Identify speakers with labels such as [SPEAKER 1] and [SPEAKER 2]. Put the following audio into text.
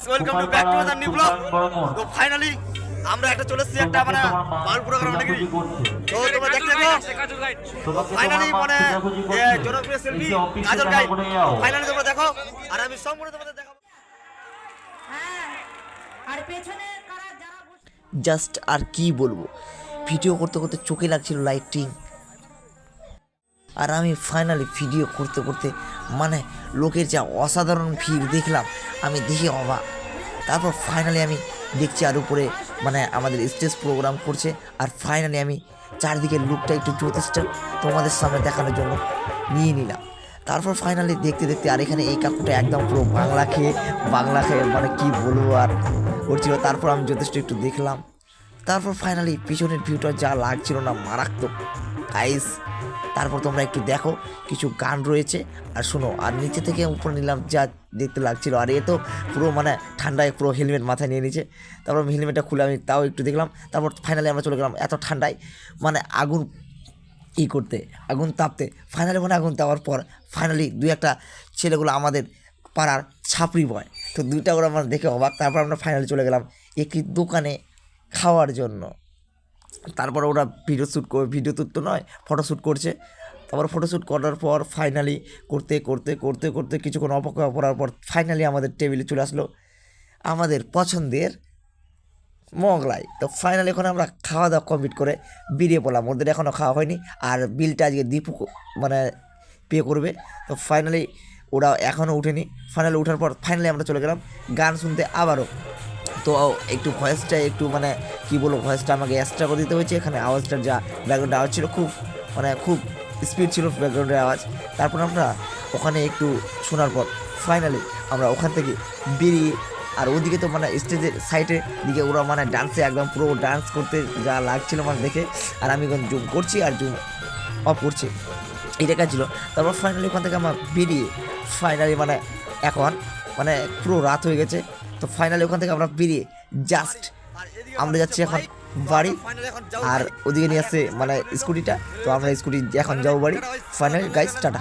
[SPEAKER 1] Welcome to back to new blog তো finally আমরা একটা চলে এসেছি একটা মানে তো তোমরা দেখতে দেখো ফাইনালি মানে এ, জনপ্রিয় শিল্পী কাজল গাই ফাইনালি তোমরা দেখো আর আমি সম্পূর্ণ তোমাদের দেখাবো।
[SPEAKER 2] হ্যাঁ আর পেছনে কারা যারা
[SPEAKER 3] জাস্ট আর কি বলব? ভিডিও করতে করতে চোখে লাগছিল লাইটিং আর আমি ফাইনালি ভিডিও করতে করতে মানে লোকের যা অসাধারণ ভিড় দেখলাম, আমি দেখে অবাক। তারপর ফাইনালি আমি দেখছি আর উপরে মানে আমাদের স্টেজ প্রোগ্রাম করছে, আর ফাইনালি আমি চারদিকের লুকটা একটু যথেষ্ট তোমাদের সামনে দেখানোর জন্য নিয়ে নিলাম। তারপর ফাইনালি দেখতে দেখতে আর এখানে এই কাকুটা একদম পুরো বাংলা খেয়ে বাংলা খেয়ে মানে কী বলব আর করছিল তারপর আমি যথেষ্ট একটু দেখলাম। তারপর ফাইনালি পিছনের ভিউটা যা লাগছিল না, মারাত্মক। গাইস তারপর তোমরা একটু দেখো, কিছু গান রয়েছে। আর শোনো, আর নিচে থেকে উপরে নিলাম, যা দেখতে লাগছিল। আর এ তো পুরো মানে ঠান্ডায় পুরো হেলমেট মাথায় নিয়ে নিয়েছে। তারপর হেলমেটটা খুলে আমি তাও একটু দেখলাম। তারপর ফাইনালি আমরা চলে গেলাম, এত ঠান্ডায় মানে আগুন ই করতে, আগুন তাপতে। ফাইনালি মানে আগুন তাওয়ার পর ফাইনালি দুই একটা ছেলেগুলো আমাদের পাড়ার ছাপড়ি বয়। তো দুইটা ওরা আমরা দেখে অবাক। তারপর আমরা ফাইনালি চলে গেলাম একটি দোকানে খাওয়ার জন্য। তারপর ওরা ভিডিও শ্যুট ভিডিও তো নয় ফটো শ্যুট করছে। তারপর ফটো শ্যুট করার পর ফাইনালি করতে করতে করতে করতে কিছুক্ষণ অপেক্ষা করার পর ফাইনালি আমাদের টেবিলে চলে আসলো আমাদের পছন্দের মোগলাই। তো ফাইনালি এখন আমরা খাওয়া দাওয়া কমপ্লিট করে বেরিয়ে পড়লাম। ওদের এখনও খাওয়া হয়নি আর বিলটা আজকে দীপু মানে পে করবে। তো ফাইনালি ওরা এখনও উঠেনি ফাইনালি ওঠার পর ফাইনালি আমরা চলে গেলাম গান শুনতে আবারও। তো একটু ভয়েসটা একটু মানে কী বলব ভয়েসটা আমাকে এক্সট্রা করে দিতে হয়েছে। এখানে আওয়াজটার যা ব্যাকগ্রাউন্ডে আওয়াজ ছিল, খুব মানে খুব স্পিড ছিল ব্যাকগ্রাউন্ডের আওয়াজ। তারপর আমরা ওখানে একটু শোনার পর ফাইনালি আমরা ওখান থেকে বেরিয়ে আর ওদিকে তো মানে স্টেজের সাইডের দিকে ওরা মানে ডান্সে একদম পুরো ডান্স করতে যা লাগছিল মানে দেখে। আর আমি এখন জুম করছি আর জুম অফ করছি। এটা কাজ ছিল। তারপর ফাইনালি ওখান থেকে আমরা বেরিয়ে ফাইনালি মানে এখন মানে পুরো রাত হয়ে গেছে। তো ফাইনালি ওখান থেকে আমরা বেরিয়ে জাস্ট আমরা যাচ্ছি এখন বাড়ি আর ওদিকে নিয়ে আসছে মানে স্কুটিটা। তো আমরা স্কুটি এখন যাব বাড়ি। Final guys tata